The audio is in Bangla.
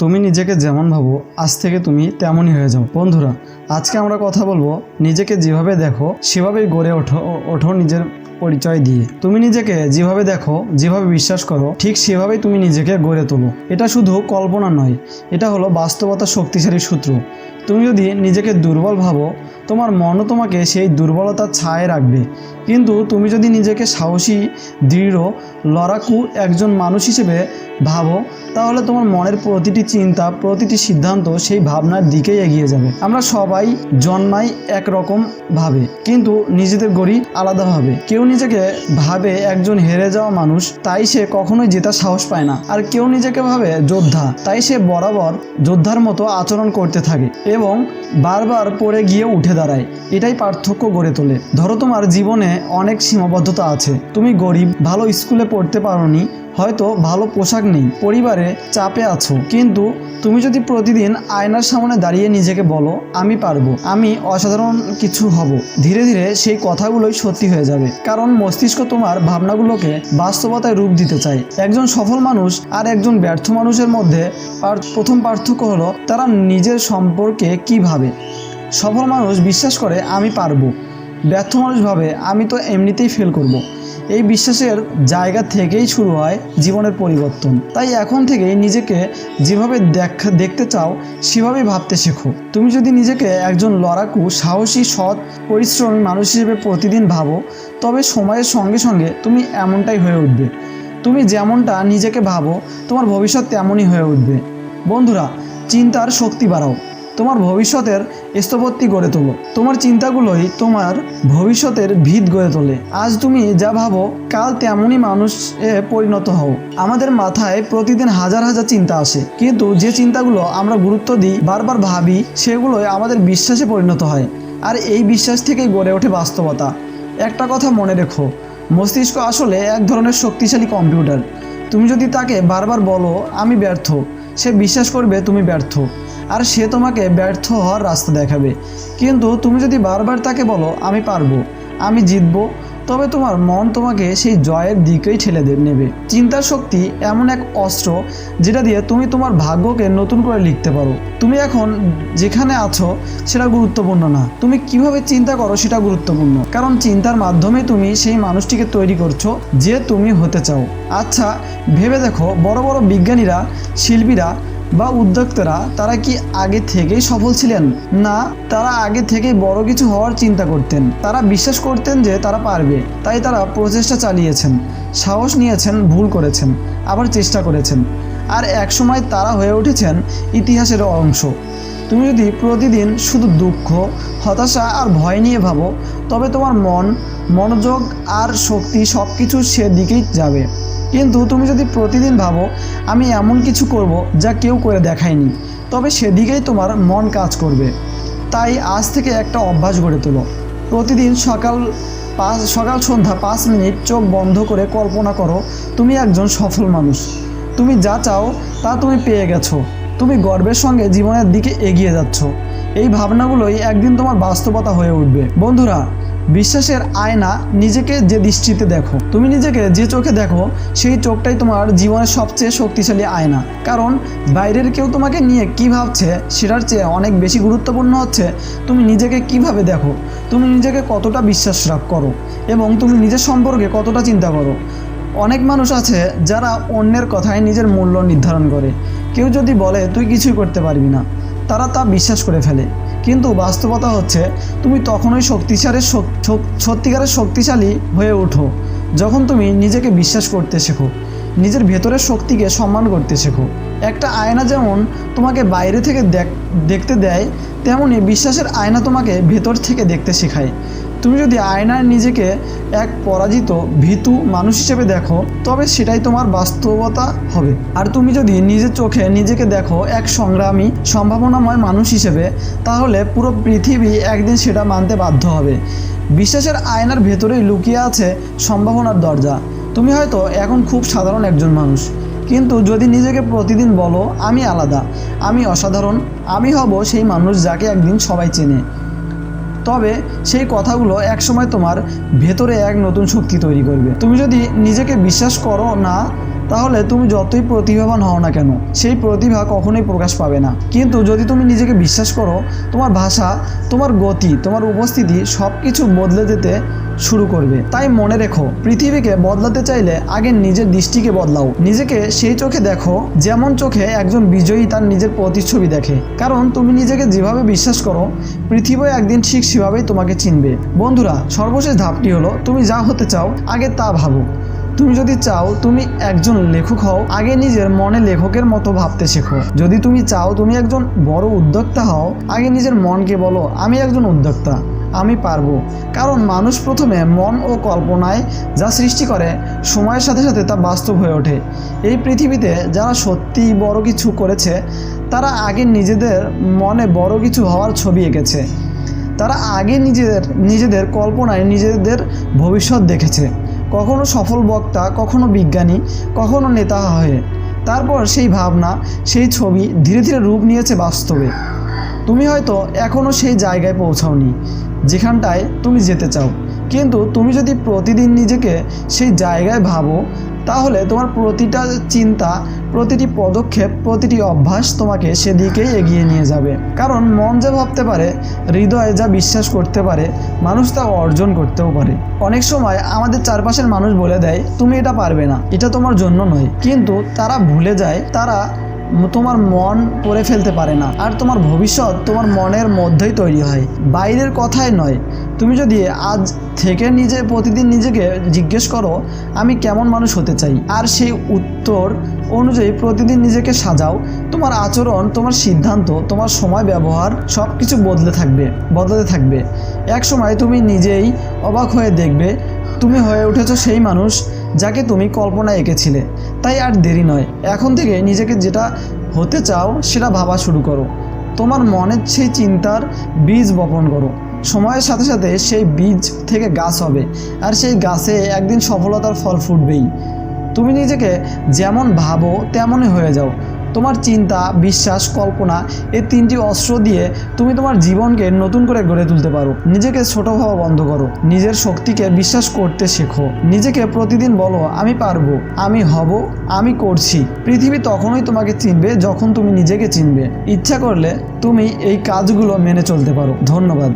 তুমি নিজেকে যেমন ভাবো, আজ থেকে তুমি তেমনই হয়ে যাও। বন্ধুরা, আজকে আমরা কথা বলব, নিজেকে যেভাবে দেখো, সেভাবেই গড়ে ওঠো ওঠো নিজের পরিচয় দিয়ে। তুমি নিজেকে যেভাবে দেখো, যেভাবে বিশ্বাস করো, ঠিক সেভাবেই তুমি নিজেকে গড়ে তোলো। এটা শুধু কল্পনা নয়, এটা হলো বাস্তবতার শক্তিশালী সূত্র। তুমি যদি নিজেকে দুর্বল ভাবো, তোমার মনও তোমাকে সেই দুর্বলতার ছায় রাখবে। কিন্তু তুমি যদি নিজেকে সাহসী, দৃঢ়, লড়াকু একজন মানুষ হিসেবে ভাবো, তাহলে তোমার মনের প্রতিটি চিন্তা, প্রতিটি সিদ্ধান্ত সেই ভাবনার দিকেই এগিয়ে যাবে। আমরা সবাই জন্মাই একরকম ভাবে, কিন্তু নিজেদের গড়ি আলাদাভাবে কেউ নিজেকে ভাবে একজন হেরে যাওয়া মানুষ, তাই সে কখনোই জেতার সাহস পায় না। আর কেউ নিজেকে ভাবে যোদ্ধা, তাই সে বরাবর যোদ্ধার মতো আচরণ করতে থাকে এবং বারবার পড়ে গিয়ে উঠে দাঁড়ায়। এটাই পার্থক্য গড়ে তোলে। ধরো তোমার জীবনে অনেক সীমাবদ্ধতা আছে। তুমি গরিব, ভালো স্কুলে পড়তে পারোনি হয়তো ভালো পোশাক নেই, পরিবারে চাপে আছো। কিন্তু তুমি যদি প্রতিদিন আয়নার সামনে দাঁড়িয়ে নিজেকে বলো, আমি পারব, আমি অসাধারণ কিছু হব। ধীরে ধীরে সেই কথাগুলোই সত্যি হয়ে যাবে। কারণ মস্তিষ্ক তোমার ভাবনাগুলোকে বাস্তবতায় রূপ দিতে চায়। একজন সফল মানুষ আর একজন ব্যর্থ মানুষের মধ্যে পার- প্রথম পার্থক্য হলো তারা নিজের সম্পর্কে কি ভাবে। সফল মানুষ বিশ্বাস করে, আমি পারব। ব্যর্থ মানুষ ভাবে, আমি তো এমনিতেই ফেল করব। এই বিশ্বাসের জায়গা থেকেই শুরু হয় জীবনের পরিবর্তন। তাই এখন থেকেই নিজেকে যেভাবে দেখা, দেখতে চাও, সেভাবেই ভাবতে শেখো। তুমি যদি নিজেকে একজন লড়াকু, সাহসী, সৎ, পরিশ্রমী মানুষ হিসেবে প্রতিদিন ভাবো, তবে সময়ের সঙ্গে সঙ্গে তুমি এমনটাই হয়ে উঠবে। তুমি যেমনটা নিজেকে ভাবো, তোমার ভবিষ্যৎ তেমনই হয়ে উঠবে। বন্ধুরা, চিন্তার শক্তি বাড়াও। তোমার ভবিষ্যতের স্থপতি গড়ে তোলো। তোমার চিন্তাগুলোই তোমার ভবিষ্যতের ভিত গড়ে তোলে। আজ তুমি যা ভাবো, কাল তেমনই মানুষে পরিণত হও। আমাদের মাথায় প্রতিদিন হাজার হাজার চিন্তা আসে। কিন্তু যে চিন্তাগুলো আমরা গুরুত্ব দিই, বারবার ভাবি, সেগুলোই আমাদের বিশ্বাসে পরিণত হয়। আর এই বিশ্বাস থেকেই গড়ে ওঠে বাস্তবতা। একটা কথা মনে রেখো, মস্তিষ্ক আসলে এক ধরনের শক্তিশালী কম্পিউটার। তুমি যদি তাকে বারবার বলো, আমি ব্যর্থ সে বিশ্বাস করবে তুমি ব্যর্থ। আর সে তোমাকে ব্যর্থ হওয়ার রাস্তা দেখাবে। কিন্তু তুমি যদি বারবার তাকে বলো, আমি পারব, আমি জিতবো, তবে তোমার মন তোমাকে সেই জয়ের দিকেই ঠেলে নেবে। চিন্তার শক্তি এমন এক অস্ত্র যেটা দিয়ে তুমি তোমার ভাগ্যকে নতুন করে লিখতে পারো। তুমি এখন যেখানে আছো সেটা গুরুত্বপূর্ণ না। তুমি কীভাবে চিন্তা করো সেটা গুরুত্বপূর্ণ। কারণ চিন্তার মাধ্যমে তুমি সেই মানুষটিকে তৈরি করছ যে তুমি হতে চাও। আচ্ছা ভেবে দেখো, বড় বড় বিজ্ঞানীরা, শিল্পীরা বা উদ্যোক্তারা, তারা কি আগে থেকেই সফল ছিলেন? না, তারা আগে থেকেই বড় কিছু হওয়ার চিন্তা করতেন। তারা বিশ্বাস করতেন যে তারা পারবে। তাই তারা প্রচেষ্টা চালিয়েছেন, সাহস নিয়েছেন, ভুল করেছেন, আবার চেষ্টা করেছেন। আর একসময় তারা হয়ে উঠেছেন ইতিহাসের অংশ। তুমি যদি প্রতিদিন শুধু দুঃখ, হতাশা আর ভয় নিয়ে ভাবো, তবে তোমার মন, মনোযোগ আর শক্তি সব কিছু সেদিকেই যাবে। কিন্তু তুমি যদি প্রতিদিন ভাবো, আমি এমন কিছু করব যা কেউ করে দেখায়নি, তবে সেদিকেই তোমার মন কাজ করবে। তাই আজ থেকে একটা অভ্যাস গড়ে তোলো। প্রতিদিন সকাল পাঁচ, সকাল সন্ধ্যা পাঁচ মিনিট চোখ বন্ধ করে কল্পনা করো, তুমি একজন সফল মানুষ। তুমি যা চাও, তা তুমি পেয়ে গেছো। তুমি গর্বের সঙ্গে জীবনের দিকে এগিয়ে যাচ্ছ। এই ভাবনাগুলোই একদিন তোমার বাস্তবতা হয়ে উঠবে। বন্ধুরা বিশ্বাসের আয়না নিজেকে যে দৃষ্টিতে দেখো, তুমি নিজেকে যে চোখে দেখো, সেই চোখটাই তোমার জীবনের সবচেয়ে শক্তিশালী আয়না। কারণ বাইরের কেউ তোমাকে নিয়ে কি ভাবছে, সেটার চেয়ে অনেক বেশি গুরুত্বপূর্ণ হচ্ছে তুমি নিজেকে কীভাবে দেখো। তুমি নিজেকে কতটা বিশ্বাস রাখ করো এবং তুমি নিজের সম্পর্কে কতটা চিন্তা করো। অনেক মানুষ আছে যারা অন্যের কথায় নিজের মূল্য নির্ধারণ করে। কেউ যদি বলে, তুই কিছুই করতে পারবি না, তারা তা বিশ্বাস করে ফেলে। কিন্তু বাস্তবতা হচ্ছে, তুমি তখনই শক্তিশালী শক- শক- সত্যিকারের শক্তিশালী হয়ে ওঠো, যখন তুমি নিজেকে বিশ্বাস করতে শেখো, নিজের ভেতরের শক্তিকে সম্মান করতে শেখো। একটা আয়না যেমন তোমাকে বাইরে থেকে দেখ- দেখতে দেয়, তেমনি বিশ্বাসের আয়না তোমাকে ভেতর থেকে দেখতে শেখায়। তুমি যদি আয়নায় নিজেকে এক পরাজিত, ভীতু মানুষ হিসেবে দেখো, তবে সেটাই তোমার বাস্তবতা হবে। আর তুমি যদি নিজের চোখে নিজেকে দেখো এক সংগ্রামী, সম্ভাবনাময় মানুষ হিসেবে, তাহলে পুরো পৃথিবী একদিন সেটা মানতে বাধ্য হবে। বিশ্বাসের আয়নার ভেতরেই লুকিয়ে আছে সম্ভাবনার দরজা। তুমি হয়তো এখন খুব সাধারণ একজন মানুষ। কিন্তু যদি নিজেকে প্রতিদিন বলো, আমি আলাদা, আমি অসাধারণ, আমি হব সেই মানুষ যাকে একদিন সবাই চেনে। তবে সেই কথাগুলো একসময় তোমার ভেতরে এক নতুন শক্তি তৈরি করবে। তুমি যদি নিজেকে বিশ্বাস করো না তাহলে তুমি যতই প্রতিভাবান হও না কেন, সেই প্রতিভা কখনোই প্রকাশ পাবে না। কিন্তু যদি তুমি নিজেকে বিশ্বাস করো, তোমার ভাষা, তোমার গতি, তোমার উপস্থিতি সব কিছু বদলে যেতে শুরু করবে। তাই মনে রেখো, পৃথিবীকে বদলাতে চাইলে আগে নিজের দৃষ্টিকে বদলাও। নিজেকে সেই চোখে দেখো, যেমন চোখে একজন বিজয়ী তার নিজের প্রতিচ্ছবি দেখে। কারণ তুমি নিজেকে যেভাবে বিশ্বাস করো পৃথিবী একদিন ঠিক সেভাবেই তোমাকে চিনবে। বন্ধুরা, সর্বশেষ ধাপটি হলো, তুমি যা হতে চাও, আগে তা ভাবো। তুমি যদি চাও তুমি একজন লেখক হও, আগে নিজের মনে লেখকের মতো ভাবতে শেখো। যদি তুমি চাও তুমি একজন বড় উদ্যোক্তা হও, আগে নিজের মনকে বলো, আমি একজন উদ্যোক্তা, আমি পারব। কারণ মানুষ প্রথমে মন ও কল্পনায় যা সৃষ্টি করে, সময়ের সাথে সাথে তা বাস্তব হয়ে ওঠে। এই পৃথিবীতে যারা সত্যি বড় কিছু করেছে, তারা আগে নিজেদের মনে বড় কিছু হওয়ার ছবি এঁকেছে। তারা আগে নিজেদের নিজেদের কল্পনায় নিজেদের ভবিষ্যৎ দেখেছে। কখনো সফল বক্তা, কখনো বিজ্ঞানী, কখনো নেতা হয়ে। তারপর সেই ভাবনা, সেই ছবি ধীরে ধীরে রূপ নিয়েছে বাস্তবে। তুমি হয়তো এখনও সেই জায়গায় পৌঁছাওনি, যেখানটায় তুমি যেতে চাও। কিন্তু তুমি যদি প্রতিদিন নিজেকে সেই জায়গায় ভাবো তাহলে তোমার প্রতিটা চিন্তা, প্রতিটি পদক্ষেপ, প্রতিটি অভ্যাস তোমাকে সেদিকেই এগিয়ে নিয়ে যাবে। কারণ মন যা ভাবতে পারে, হৃদয়ে যা বিশ্বাস করতে পারে, মানুষ তা অর্জন করতেও পারে। অনেক সময় আমাদের চারপাশের মানুষ বলে দেয়, তুমি এটা পারবে না, এটা তোমার জন্য নয়। কিন্তু তারা ভুলে যায়, তারা তোমার মন পড়ে ফেলতে পারে না। আর তোমার ভবিষ্যৎ তোমার মনের মধ্যেই তৈরি হয়। বাইরের কথাই নয় তুমি যদি আজ থেকে নিজে প্রতিদিন নিজেকে জিজ্ঞেস করো, আমি কেমন মানুষ হতে চাই? আর সেই উত্তর অনুযায়ী প্রতিদিন নিজেকে সাজাও। তোমার আচরণ, তোমার সিদ্ধান্ত, তোমার সময় ব্যবহার সব কিছু বদলে থাকবে, বদলাতে থাকবে। এক সময় তুমি নিজেই অবাক হয়ে দেখবে, তুমি হয়ে উঠেছো সেই মানুষ যাকে তুমি কল্পনায় এঁকেছিলে। তাই আর দেরি নয়। এখন থেকে নিজেকে যেটা হতে চাও, সেটা ভাবা শুরু করো। তোমার মনের সেই চিন্তার বীজ বপন করো। সময়ের সাথে সাথে সেই বীজ থেকে গাছ হবে আর সেই গাছে একদিন সফলতার ফল ফুটবেই। তুমি নিজেকে যেমন ভাবো তেমনই হয়ে যাও। তোমার চিন্তা, বিশ্বাস, কল্পনা এই তিনটি অস্ত্র দিয়ে তুমি তোমার জীবনকে নতুন করে গড়ে তুলতে পারো। নিজেকে ছোট ভাবা বন্ধ করো। নিজের শক্তিকে বিশ্বাস করতে শেখো। নিজেকে প্রতিদিন বলো, আমি পারব, আমি হব, আমি করছি। পৃথিবী তখনই তোমাকে চিনবে যখন তুমি নিজেকে চিনবে। ইচ্ছা করলে তুমি এই কাজগুলো মেনে চলতে পারো। ধন্যবাদ।